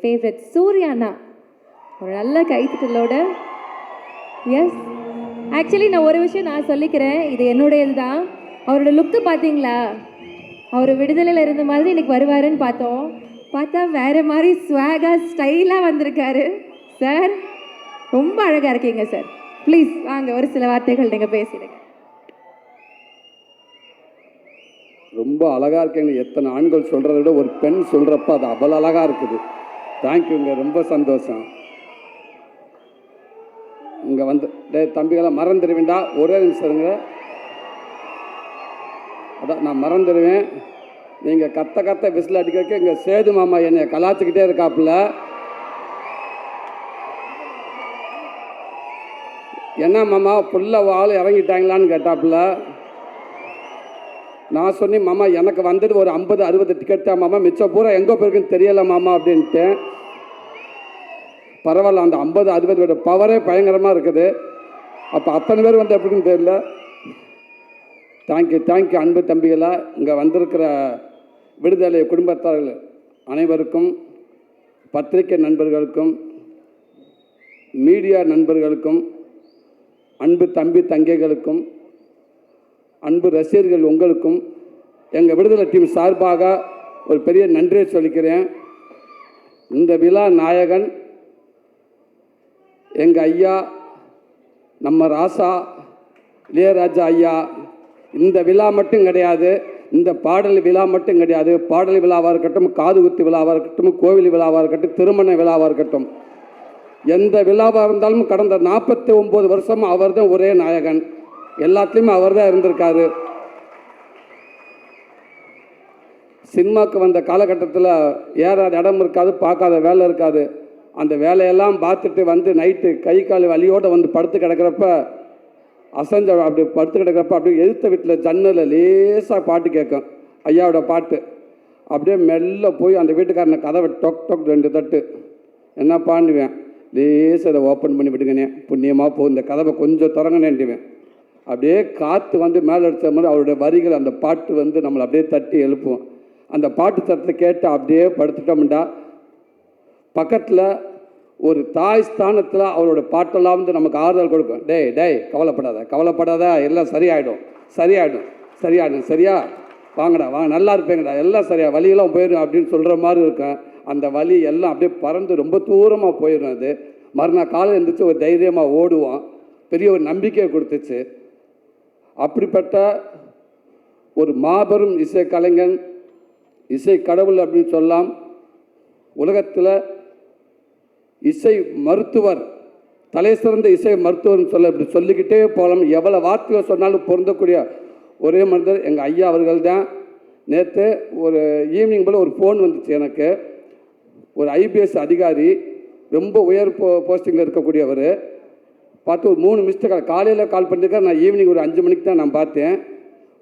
Favourite சூர்யானா ஒரு நல்ல கைத்தட்டலோட. Yes actually நான் ஒரு விஷயம் நான் சொல்லிக்கிறேன். இது என்னுடையது தான் அவரோட லுக்கு பார்த்தீங்களா? அவர் விடுதலையில் இருந்த மாதிரி இன்னைக்கு வருவாருன்னு பார்த்தோம். பார்த்தா வேறு மாதிரி ஸ்வாகாக ஸ்டைலாக வந்திருக்காரு. சார் ரொம்ப அழகாக இருக்கீங்க சார் ப்ளீஸ் வாங்க ஒரு சில வார்த்தைகள் நீங்கள் பேசிடுங்க. ரொம்ப அழகாக இருக்கீங்க. எத்தனை ஆண்கள் சொல்கிறத விட ஒரு பெண் சொல்கிறப்ப அது அவ்வளோ அழகாக இருக்குது. தேங்க்யூங்க ரொம்ப சந்தோஷம். இங்கே வந்து டே தம்பிகளை மறந்துடுவேண்டா ஒரே நிமிஷம் இருங்க. அதான் நான் மறந்துடுவேன் நீங்கள் கத்த கத்த விசில் அடிக்க இங்கே சேது மாமா என்னை கலாச்சிக்கிட்டே இருக்காப்புல. என்ன மாமா புள்ள ஆள் இறங்கிட்டாங்களான்னு கேட்டாப்புல. நான் சொன்னேன் மாமா எனக்கு வந்தது ஒரு ஐம்பது அறுபது டிக்கெட் தான் மாமா. மிச்சம் பூரா எங்கே போயிருக்குன்னு தெரியல மாமா அப்படின்ட்டு பரவாயில்ல அந்த ஐம்பது அறுபது பவரே பயங்கரமாக இருக்குது. அப்போ அத்தனை பேர் வந்து எப்படின்னு தெரியல. தேங்க்யூ தேங்க்யூ அன்பு தம்பிகளா. இங்கே வந்திருக்கிற விடுதலை குடும்பத்தார்கள் அனைவருக்கும் பத்திரிகை நண்பர்களுக்கும் மீடியா நண்பர்களுக்கும் அன்பு தம்பி தங்கைகளுக்கும் அன்பு ரசிகர்கள் உங்களுக்கும் எங்கள் விடுதலை டீம் சார்பாக ஒரு பெரிய நன்றியை சொல்லிக்கிறேன். இந்த விழா நாயகன் எங்கள் ஐயா நம்ம ராசா இளையராஜா ஐயா இந்த விழா மட்டும் கிடையாது இந்த பாடல் விழா மட்டும் கிடையாது. பாடல் விழாவாக இருக்கட்டும் காது குத்து விழாவாக இருக்கட்டும் கோவில் விழாவாக இருக்கட்டும் திருமண விழாவாக இருக்கட்டும். எந்த விழாவாக இருந்தாலும் கடந்த நாற்பத்தி ஒம்பது வருஷம் அவர் தான் ஒரே நாயகன். எல்லாத்துலேயுமே அவர் தான் இருந்திருக்காரு. சினிமாவுக்கு வந்த காலகட்டத்தில் ஏறாத இடம் இருக்காது பார்க்காத வேலை இருக்காது. அந்த வேலையெல்லாம் பார்த்துட்டு வந்து நைட்டு கை கால் வலியோடு வந்து படுத்து கிடக்கிறப்ப அசஞ்ச அப்படி படுத்து கிடக்கிறப்ப அப்படியே எழுத்த வீட்டில் ஜன்னலில் லேசாக பாட்டு கேட்கும் ஐயாவோட பாட்டு. அப்படியே மெல்ல போய் அந்த வீட்டுக்காரனை கதவை டொக் டொக் ரெண்டு தட்டு. என்ன பாண்டுவேன் லேசாக அதை ஓப்பன் பண்ணி விடுங்கண்ணே. புண்ணியமாக போ இந்த கதவை கொஞ்சம் திறங்கண்ணேன்ட்டுவேன் அப்படியே காற்று வந்து மேலே எடுத்த மாதிரி அவருடைய வரிகள் அந்த பாட்டு வந்து நம்மளை அப்படியே தட்டி எழுப்புவோம் அந்த பாட்டு தரத்தை கேட்டு அப்படியே படுத்துட்டோம்டா. பக்கத்தில் ஒரு தாய் ஸ்தானத்தில் அவரோட பாட்டெல்லாம் வந்து நமக்கு ஆறுதல் கொடுக்கும். டேய் டேய் கவலைப்படாத கவலைப்படாத எல்லாம் சரியாயிடும் சரியாயிடும் சரியாயிடும் சரியா? வாங்கடா வாங்க நல்லா இருப்பேங்கடா எல்லாம் சரியா வலியெல்லாம் போயிடும் அப்படின்னு சொல்கிற மாதிரி இருக்கும். அந்த வலி எல்லாம் அப்படியே பறந்து ரொம்ப தூரமாக போயிடும் அது. மறுநாள் காலையில் எழுந்திரிச்சு ஒரு தைரியமாக ஓடுவோம். பெரிய ஒரு நம்பிக்கையை கொடுத்துச்சு. அப்படிப்பட்ட ஒரு மாபெரும் இசை கலைஞன் இசை கடவுள் அப்படின்னு சொல்லலாம் உலகத்தில் இசை மருத்துவர் தலை சிறந்த இசை மருத்துவர்னு சொல்ல இப்படி சொல்லிக்கிட்டே போகலாம் எவ்வளோ வார்த்தைகள் சொன்னாலும் பொருந்தக்கூடிய ஒரே மனிதர் எங்கள் ஐயா அவர்கள் தான் நேற்று ஒரு ஈவினிங் போல் ஒரு ஃபோன் வந்துச்சு எனக்கு. ஒரு ஐபிஎஸ் அதிகாரி ரொம்ப உயர் போ போஸ்டிங்கில் இருக்கக்கூடியவர். பார்த்து ஒரு மூணு மிஸ்டேக் காலையில் கால் பண்ணிருக்கார் நான் ஈவினிங் ஒரு அஞ்சு மணிக்கு தான் நான் பார்த்தேன்.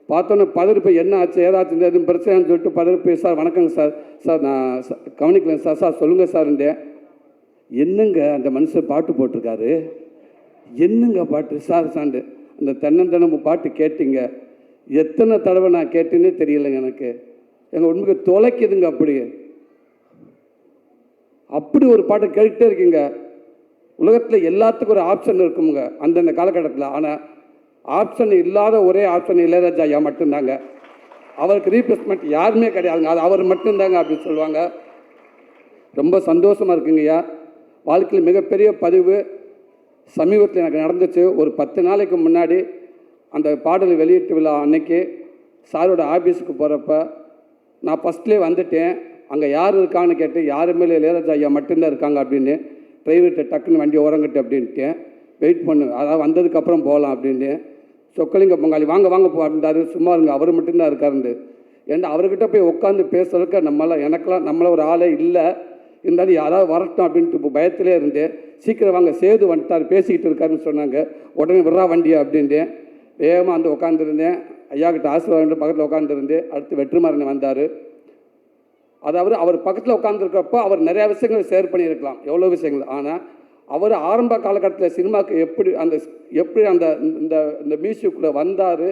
பார்த்தோன்னே பதறிப்பு என்ன ஆச்சு ஏதாச்சும் இந்த எதுவும் பிரச்சனைன்னு சொல்லிட்டு பதறிப்பு சார் வணக்கங்க சார். சார் நான் ச- கவனிக்கலைங்க சார். சார் சொல்லுங்கள் சார்ன்றேன் என்னங்க அந்த மனுஷன் பாட்டு போட்டிருக்காரு? என்னங்க பாட்டு? சார் சாண்டு அந்த தென்னந்தனமும் பாட்டு கேட்டிங்க. எத்தனை தடவை நான் கேட்டேன்னே தெரியலைங்க எனக்கு. எங்கள் உண்மைக்கு தொலைக்குதுங்க அப்படி அப்படி ஒரு பாட்டை கேட்டுகிட்டே இருக்கீங்க. உலகத்தில் எல்லாத்துக்கும் ஒரு ஆப்ஷன் இருக்குமுங்க அந்தந்த காலகட்டத்தில். ஆனால் ஆப்ஷன் இல்லாத ஒரே ஆப்ஷன் இளையராஜா ஐயா மட்டும்தாங்க. அவருக்கு ரீப்ளேஸ்மெண்ட் யாருமே கிடையாதுங்க. அது அவர் மட்டும்தாங்க அப்படின்னு சொல்லுவாங்க. ரொம்ப சந்தோஷமாக இருக்குங்கய்யா வாழ்க்கையில் மிகப்பெரிய பதிவு. சமீபத்தில் எனக்கு நடந்துச்சு. ஒரு பத்து நாளைக்கு முன்னாடி அந்த பாடல் வெளியீட்டு விழா அன்னைக்கு சாரோட ஆஃபீஸுக்கு போகிறப்ப நான் ஃபஸ்ட்லேயே வந்துட்டேன். அங்கே யார் இருக்கான்னு கேட்டு யாருமே இளையராஜா ஐயா மட்டும்தான் இருக்காங்க அப்படின்னு டிரைவர்கிட்ட டக்குன்னு வண்டி ஓரங்கட்டு அப்படின்ட்டு வெயிட் பண்ணு அதாவது வந்ததுக்கப்புறம் போகலாம் அப்படின்ட்டு. சொக்கலிங்க பொங்காளி வாங்க வாங்க போ அப்படின்றாரு. சும்மா இருங்க அவர் மட்டும்தான் இருக்காருண்டு ஏன்னா அவர்கிட்ட போய் உட்காந்து பேசுறதுக்கு நம்மளாம் எனக்கெல்லாம் நம்மள ஒரு ஆளே இல்லை. இருந்தாலும் யாராவது வரட்டும் அப்படின்ட்டு இப்போ பயத்திலே இருந்தேன் சீக்கிரம் வாங்க சேது வந்துட்டார் பேசிக்கிட்டு இருக்காருன்னு சொன்னாங்க. உடனே விட்றா வண்டியா அப்படின்ட்டு. வேகமாக வந்து உட்காந்துருந்தேன் ஐயா கிட்ட ஆசீர்வாதம் பக்கத்தில் உட்காந்துருந்தேன் அடுத்து வெற்றிமாறன் வந்தார். அதாவது அவர் பக்கத்தில் உட்காந்துருக்கப்போ அவர் நிறையா விஷயங்களை ஷேர் பண்ணியிருக்கலாம். எவ்வளோ விஷயங்கள்? ஆனால் அவர் ஆரம்ப காலகட்டத்தில் சினிமாவுக்கு எப்படி அந்த எப்படி அந்த இந்த இந்த மியூசிக்குள்ளே வந்தார்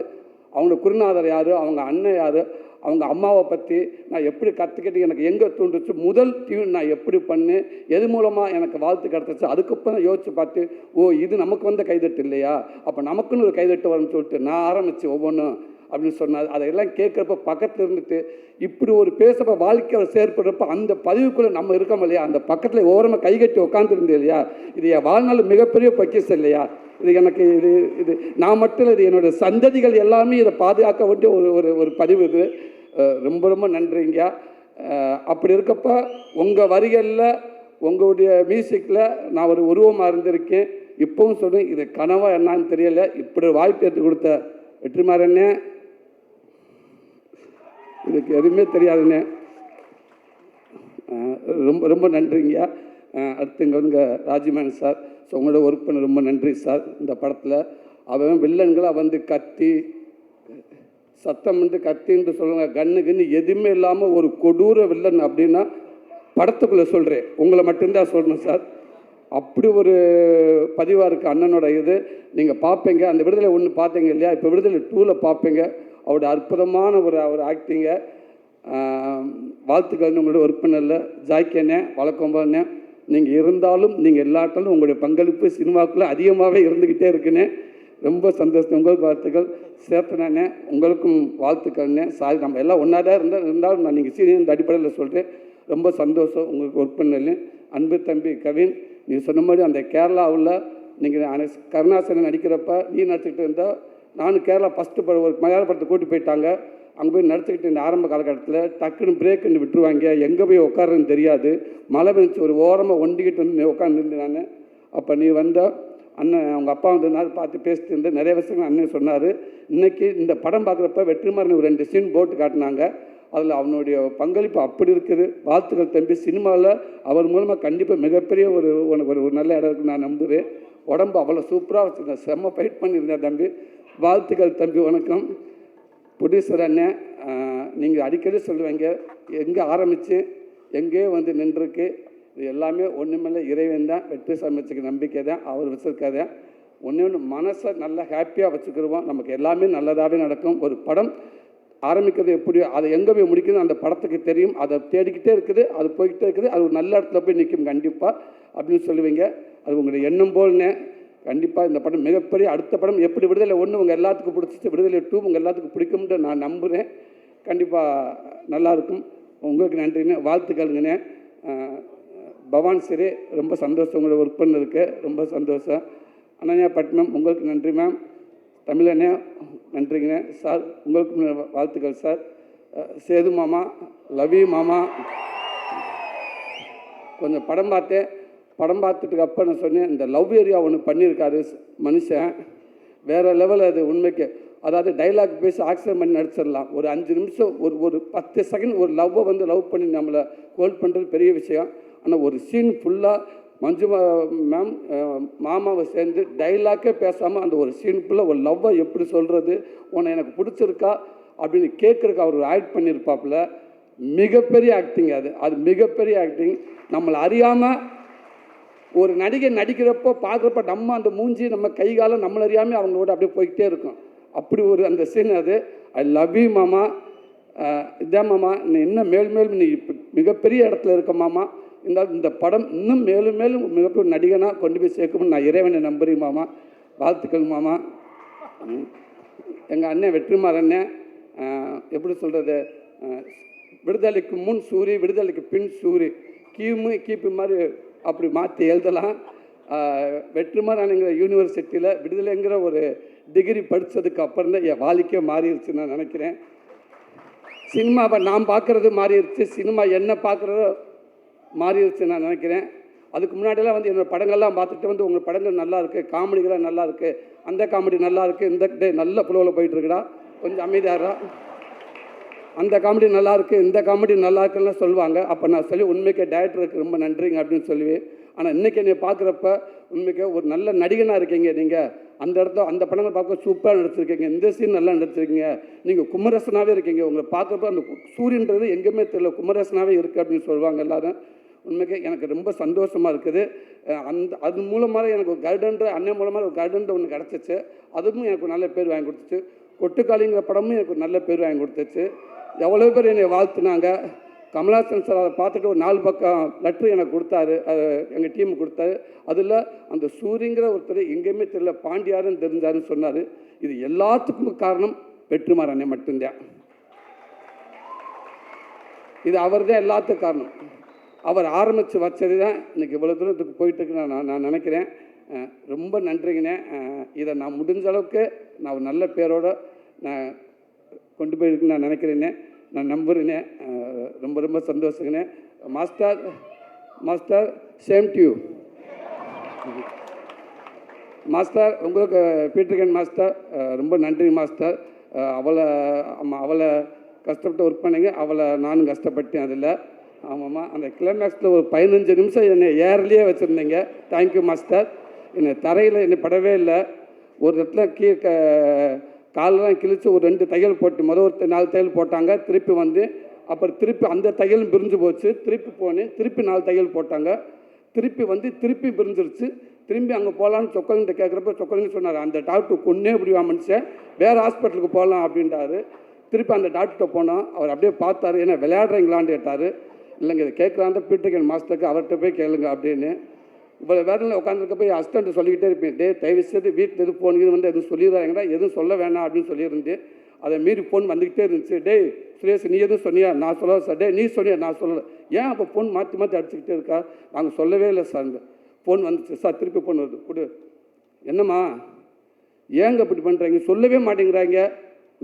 அவங்க குருநாதர் யார் அவங்க அண்ணன் யார் அவங்க அம்மாவை பற்றி நான் எப்படி கற்றுக்கிட்டு எனக்கு எங்கே தூண்டுச்சு முதல் டியூன் நான் எப்படி பண்ணு எது மூலமாக எனக்கு வாழ்த்து கிடச்சிச்சு அதுக்கப்புறம் யோசித்து யோசிச்சு பார்த்து ஓ இது நமக்கு வந்த கைதட்டு இல்லையா? அப்போ நமக்குன்னு ஒரு கைதட்டு வரும்னு சொல்லிட்டு நான் ஆரம்பித்து ஒவ்வொன்றும் அப்படின்னு சொன்னார். அதையெல்லாம் கேட்குறப்ப பக்கத்தில் இருந்துட்டு இப்படி ஒரு பேசுகிறப்ப வாழ்க்கையில் செயற்படுறப்ப அந்த பதிவுக்குள்ளே நம்ம இருக்கோம் இல்லையா? அந்த பக்கத்தில் ஓரமாக கைகட்டி உட்காந்துருந்தே இல்லையா? இது என் வாழ்நாள் மிகப்பெரிய பக்கியம் இல்லையா? இது எனக்கு இது இது நான் மட்டும் இல்லை இது என்னுடைய சந்ததிகள் எல்லாமே இதை பாதுகாக்க வேண்டிய ஒரு ஒரு ஒரு பதிவு இது. ரொம்ப ரொம்ப நன்றிங்க. அப்படி இருக்கப்ப உங்கள் வரிகளில் உங்களுடைய மியூசிக்கில் நான் ஒரு உருவமாக இருந்திருக்கேன். இப்போவும் சொல்றேன் இது கனவாக என்னான்னு தெரியலை. இப்படி வாய்ப்பு எடுத்து கொடுத்த வெற்றிமாறண்ணே இதுக்கு எதுவுமே தெரியாதுன்னு ரொம்ப ரொம்ப நன்றிங்க. அஹ் அடுத்து வந்து ராஜிமேன் சார். ஸோ உங்களோட ஒர்க் பண்ண ரொம்ப நன்றி சார் இந்த படத்தில். அவன் வில்லன்களாக வந்து கத்தி சத்தம் வந்து கத்தின்னு சொல்லுவாங்க. கண்ணு கண்ணு எதுவுமே இல்லாமல் ஒரு கொடூர வில்லன் அப்படின்னா படத்துக்குள்ளே சொல்கிறேன் உங்களை மட்டும்தான் சொல்லணும் சார். அப்படி ஒரு பதிவாக இருக்குது அண்ணனோட இது. நீங்கள் பார்ப்பீங்க அந்த விடுதலை ஒன்று பார்த்தீங்க இல்லையா? இப்போ விடுதலை டூவில் பார்ப்பீங்க அவரோட அற்புதமான ஒரு அவர் ஆக்டிங்க வாழ்த்துக்கள் உங்களோட ஒர்க் பண்ணல ஜாக்கியண்ணே வழக்கம்பண்ணே நீங்கள் இருந்தாலும் நீங்கள் எல்லாட்டாலும் உங்களுடைய பங்களிப்பு சினிமாவுக்குள்ளே அதிகமாகவே இருந்துக்கிட்டே இருக்குண்ணே ரொம்ப சந்தோஷம். உங்களுக்கு வாழ்த்துக்கள். சேர்த்தனே உங்களுக்கும் வாழ்த்துக்கள்ண்ணே சாரி நம்ம எல்லாம் ஒன்றா தான் இருந்தால் இருந்தாலும் நான் நீங்கள் சீனியர் அடிப்படையில் சொல்கிறேன் ரொம்ப சந்தோஷம் உங்களுக்கு ஒர்க் பண்ணல அன்பு தம்பி கவின் நீ சொன்ன மாதிரி அந்த கேரளாவில் நீங்கள் கருணாசனன் நடிக்கிறப்ப நீ நடிச்சுக்கிட்டு இருந்தால் நானும் கேரளா ஃபஸ்ட்டு படம் ஒரு மலையாள படத்தை கூட்டி போயிட்டாங்க. அங்கே போய் நடிச்சுக்கிட்டு இந்த ஆரம்ப காலகட்டத்தில் டக்குன்னு பிரேக்குன்னு விட்டுருவாங்க. எங்கே போய் உட்காருன்னு தெரியாது. மழை பெஞ்சு ஒரு ஓரமாக ஒண்டிக்கிட்டு வந்து உட்காந்துருந்து நான். அப்போ நீ வந்த அண்ணன் அவங்க அப்பா வந்ததுனால பார்த்து பேசிட்டு இருந்து நிறைய வருஷங்கள் அண்ணன் சொன்னார். இன்றைக்கி இந்த படம் பார்க்குறப்ப வெற்றிமாறன் ஒரு ரெண்டு சீன் போட்டு காட்டினாங்க. அதில் அவனுடைய பங்களிப்பு அப்படி இருக்குது. வாழ்த்துக்கள் தம்பி. சினிமாவில் அவர் மூலமாக கண்டிப்பாக மிகப்பெரிய ஒரு உனக்கு ஒரு ஒரு நல்ல இடம் இருக்குன்னு நான் நம்புகிறேன் உடம்பு அவ்வளோ சூப்பராக வச்சுருந்தேன் செம்ம ஃபைட் பண்ணியிருந்தேன் தம்பி. வாழ்த்துக்கள் தம்பி வணக்கம். ப்ரொடியூசர் அண்ணன் நீங்கள் அடிக்கடி சொல்லுவீங்க எங்கே ஆரம்பித்து எங்கேயோ வந்து நின்றுருக்கு இது எல்லாமே ஒன்றுமில்ல இறைவன் தான் வெற்றி சமைச்சுக்கு நம்பிக்கை தான் அவர் வச்சுருக்காத ஒன்று ஒன்று மனசை நல்லா ஹாப்பியாக வச்சுக்கிடுவோம் நமக்கு எல்லாமே நல்லதாகவே நடக்கும். ஒரு படம் ஆரம்பிக்கிறது எப்படியோ அதை எங்கே போய் முடிக்கணும் அந்த படத்துக்கு தெரியும். அதை தேடிக்கிட்டே இருக்குது அது போய்கிட்டே இருக்குது. அது ஒரு நல்ல இடத்துல போய் நிற்கும் கண்டிப்பாக அப்படின்னு சொல்லுவீங்க. அது உங்களுடைய எண்ணம் போல்னே கண்டிப்பாக இந்த படம் மிகப்பெரிய அடுத்த படம் எப்படி விடுதலை ஒன்று உங்கள் எல்லாத்துக்கும் பிடிச்சிச்சு விடுதலை டூ உங்கள் எல்லாத்துக்கும் பிடிக்கும்னு நான் நம்புகிறேன் கண்டிப்பாக நல்லாயிருக்கும் உங்களுக்கு நன்றிண்ணே வாழ்த்துக்கள்ங்கண்ணே பவான் சரி ரொம்ப சந்தோஷம் உங்களோட ஒர்க் பண்ணதுக்கு ரொம்ப சந்தோஷம். அனன்யா பட்னம் உங்களுக்கு நன்றி மேம் தமிழண்ணே நன்றிங்கண்ணே சார் உங்களுக்கு வாழ்த்துக்கள் சார். சேது மாமா லவி மாமா. கொஞ்சம் படம் பார்த்தேன். படம் பார்த்துட்டு அப்போ நான் சொன்னேன் இந்த லவ் ஏரியா ஒன்று பண்ணியிருக்காரு மனுஷன். வேறு லெவலில் அது உண்மைக்கு. அதாவது டைலாக் பேசி ஆக்சிடன் பண்ணி நடிச்சிடலாம். ஒரு அஞ்சு நிமிஷம் ஒரு ஒரு பத்து செகண்ட் ஒரு லவ்வை வந்து லவ் பண்ணி நம்மளை ஹோல்ட் பண்ணுறது பெரிய விஷயம். ஆனால் ஒரு சீன் ஃபுல்லாக மஞ்சு மேம் மாமாவை சேர்ந்து டைலாக்கே பேசாமல் அந்த ஒரு சீன் ஃபுல்லாக ஒரு லவ்வை எப்படி சொல்கிறது உன்னை எனக்கு பிடிச்சிருக்கா அப்படின்னு கேட்குறக்கு அவர் ஆக்ட் பண்ணியிருப்பாப்புல மிகப்பெரிய ஆக்டிங் அது. அது மிகப்பெரிய ஆக்டிங் நம்மளை அறியாமல் ஒரு நடிகை நடிக்கிறப்போ பார்க்குறப்ப நம்ம அந்த மூஞ்சி நம்ம கை காலம் நம்மள அறியாமல் அவங்களோட அப்படியே போய்கிட்டே இருக்கும். அப்படி ஒரு அந்த சீன் அது. ஐ லவ் யூ மாமா. இதே மாமா நீ இன்னும் மேல் மேலும் நீ இப்போ மிகப்பெரிய இடத்துல இருக்க மாமா. இருந்தாலும் இந்த படம் இன்னும் மேலும் மேலும் மிகப்பெரிய நடிகனாக கொண்டு போய் சேர்க்கும்னு நான் இறைவனை நம்புறேன் மாமா. வாழ்த்துக்கள் மாமா. எங்கள் அண்ணன் வெற்றிமார் அண்ணன் எப்படி சொல்கிறது விடுதலைக்கு முன் சூரி விடுதலைக்கு பின் சூரி. கிமு கிபி மாதிரி அப்படி மாற்றி எழுதலாம். அஹ், வெற்றிமாறனுங்கிற யூனிவர்சிட்டியில் விடுதலைங்கிற ஒரு டிகிரி படித்ததுக்கு அப்புறம் தான் என் வாழ்க்கையே மாறிடுச்சு நான் நினைக்கிறேன். சினிமாவை நான் பார்க்குறது மாறிடுச்சு. சினிமா என்ன பார்க்குறதோ மாறிடுச்சு நான் நினைக்கிறேன். அதுக்கு முன்னாடியெல்லாம் வந்து என்னோடய படங்கள்லாம் பார்த்துட்டு வந்து உங்கள் படங்கள் நல்லா இருக்குது காமெடிகள்லாம் நல்லா இருக்குது அந்த காமெடி நல்லா இருக்குது இந்த டே நல்ல புலவில் போயிட்டுருக்குடா கொஞ்சம் அமைதியாரா அந்த காமெடி நல்லா இருக்குது இந்த காமெடி நல்லா இருக்குன்னு சொல்லுவாங்க. அப்போ நான் சொல்லி உண்மைக்கே டேரக்டருக்கு ரொம்ப நன்றிங்க அப்படின்னு சொல்லுவேன். ஆனால் இன்றைக்கி என்னை பார்க்குறப்ப உண்மைக்கு ஒரு நல்ல நடிகனாக இருக்கீங்க நீங்கள் அந்த இடத்த அந்த படங்கள் பார்க்க சூப்பராக நடிச்சிருக்கீங்க. இந்த சீன் நல்லா நடிச்சிருக்கீங்க. நீங்கள் குமரசனாகவே இருக்கீங்க. உங்களை பார்க்குறப்ப அந்த சூரியன்றது எங்கேயுமே தெரியல. குமரசனாகவே இருக்குது அப்படின்னு சொல்லுவாங்க எல்லாரும். உண்மைக்கு எனக்கு ரொம்ப சந்தோஷமாக இருக்குது. அந்த அது மூலமாக எனக்கு ஒரு கைடன்ற அண்ணன் மூலமாக ஒரு கைடன்ற ஒன்று கிடச்சிச்சு. அதுவும் எனக்கு நல்ல பேர் வாங்கி கொடுத்துச்சு. கொட்டுக்காளிங்கிற படமும் எனக்கு ஒரு நல்ல பேர் வாங்கி கொடுத்துச்சு. எவ்வளோ பேர் என்னை வாழ்த்துனாங்க. கமலாசன் சார் அதை பார்த்துட்டு ஒரு நாலு பக்கம் லெட்ரு எனக்கு கொடுத்தாரு. அது எங்கள் டீம் கொடுத்தாரு. அதில் அந்த சூரியங்கிற ஒருத்தர் எங்கேயுமே தெரியல பாண்டியாருன்னு தெரிஞ்சாருன்னு சொன்னார். இது எல்லாத்துக்கும் காரணம் வெற்றிமாறன் அண்ணன் மட்டும்தான். இது அவர் தான் எல்லாத்துக்கும் காரணம். அவர் ஆரம்பித்து வச்சது தான் இன்னைக்கு இவ்வளோ தூரத்துக்கு போயிட்டு இருக்குன்னு நான் நான் நினைக்கிறேன். ரொம்ப நன்றிங்கண்ணே. இதை நான் முடிஞ்ச அளவுக்கு நான் ஒரு நல்ல பேரோட நான் கொண்டு போயிருக்குன்னு நான் நினைக்கிறேனே நான் நம்புகிறேனே ரொம்ப ரொம்ப சந்தோஷங்கண்ணே master master same to you master உங்களுக்கு பீட்டர்கன் மாஸ்டர் ரொம்ப நன்றி மாஸ்டர். அவளை ஆமாம் அவளை கஷ்டப்பட்டு ஒர்க் பண்ணுங்க. அவளை நானும் கஷ்டப்பட்டேன் அதில். ஆமாம்மா அந்த கிளைமேக்ஸில் ஒரு பதினஞ்சு நிமிஷம் என்னை ஏர்லேயே வச்சுருந்தீங்க. Thank you master. என்னை தரையில் என்னை படவே இல்லை. ஒரு இடத்துல கீழே க காலெல்லாம் கிழிச்சு ஒரு ரெண்டு தையல் போட்டு முதல் ஒரு நாலு தையல் போட்டாங்க திருப்பி வந்து அப்புறம் திருப்பி அந்த தையலும் பிரிஞ்சு போச்சு. திருப்பி போனேன் திருப்பி நாலு தையல் போட்டாங்க. திருப்பி வந்து திருப்பி பிரிஞ்சிருச்சு. திரும்பி அங்கே போகலான்னு சொக்கலிங்கிட்ட கேட்குறப்ப சொக்கலிங்க சொன்னார் அந்த டாக்டர் கொன்னே இப்படி மனுஷன் வேறு ஹாஸ்பிட்டலுக்கு போகலாம் அப்படின்றாரு. திருப்பி அந்த டாக்டர்கிட்ட போனோம் அவர் அப்படியே பார்த்தாரு ஏன்னா விளையாடுறீங்களான்னு கேட்டார். இல்லைங்க இதை கேட்குறாந்த பீட்டர்கன் மாஸ்டருக்கு அவர்கிட்ட போய் கேளுங்க அப்படின்னு. இவ்வளோ வேதனையில் உட்காந்துருக்க போய் அசிஸ்டண்ட் சொல்லிக்கிட்டே இருப்பேன் டே தயவு செய்து வீட்டில் எது போனீங்கன்னு வந்து எதுவும் சொல்லிடுறாங்கடா எதுவும் சொல்ல வேணாம் அப்படின்னு சொல்லியிருந்தேன் அதை மீறி ஃபோன் வந்துக்கிட்டே இருந்துச்சு. டேய் சுரேஷ் நீ எதுவும் சொன்னியா? நான் சொல்ல சார் டே நீ சொன்னியா? நான் சொல்லலை. ஏன் அப்போ ஃபோன் மாற்றி மாற்றி அடிச்சுக்கிட்டே இருக்கா? நாங்கள் சொல்லவே இல்லை சார் ஃபோன் வந்துச்சு சார் திருப்பி ஃபோன் வருது. கொடு என்னம்மா? ஏங்க இப்படி பண்ணுறாங்க சொல்லவே மாட்டேங்கிறாங்க.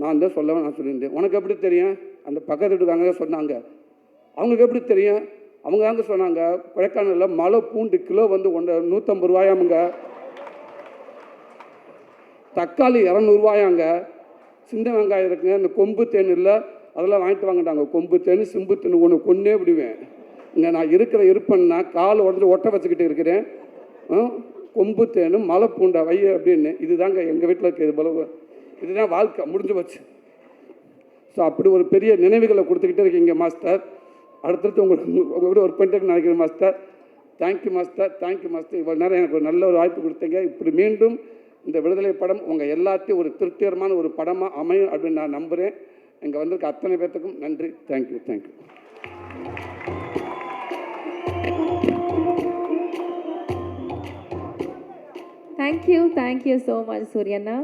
நான் தான் சொல்லவே நான் சொல்லியிருந்தேன். உனக்கு எப்படி தெரியும்? அந்த பக்கத்து வீட்டுக்காரங்க சொன்னாங்க. அவங்களுக்கு எப்படி தெரியும்? அவங்க தாங்க சொன்னாங்க கொடைக்கானலில் மலை பூண்டு கிலோ வந்து ஒன்று நூற்றம்பது ரூபாயாமுங்க. தக்காளி இரநூறுவாயாங்க சின்ன வெங்காயம் இருக்குங்க இந்த கொம்பு தேன் இல்லை அதெல்லாம் வாங்கிட்டு வாங்கிட்டாங்க கொம்பு தேன் சிம்பு தேன் ஒன்று கொன்னே விடுவேன். இங்கே நான் இருக்கிற இருப்பேன்னா கால் உடஞ்சி ஒட்ட வச்சுக்கிட்டு இருக்கிறேன். கொம்பு தேனும் மலை பூண்டை வை அப்படின்னு. இதுதாங்க எங்கள் வீட்டில் இருக்கிறது போல. இதுதான் வாழ்க்கை முடிஞ்சு போச்சு. ஸோ அப்படி ஒரு பெரிய நினைவுகளை கொடுத்துக்கிட்டே இருக்கீங்க மாஸ்டர். அடுத்தடுத்து உங்களுக்கு உங்கள் ஒர்க் பண்ணிட்டு நினைக்கிறேன் master thank you master thank you master இவ்வளோ நேரம் எனக்கு ஒரு நல்ல ஒரு வாய்ப்பு கொடுத்தீங்க. இப்படி மீண்டும் இந்த விடுதலை படம் உங்கள் எல்லாத்தையும் ஒரு திருப்திகரமான ஒரு படமாக அமையும் அப்படின்னு நான் நம்புகிறேன் இங்கே வந்திருக்க அத்தனை பேர்த்துக்கும் நன்றி. Thank you thank you thank you thank you so much சூரியண்ணா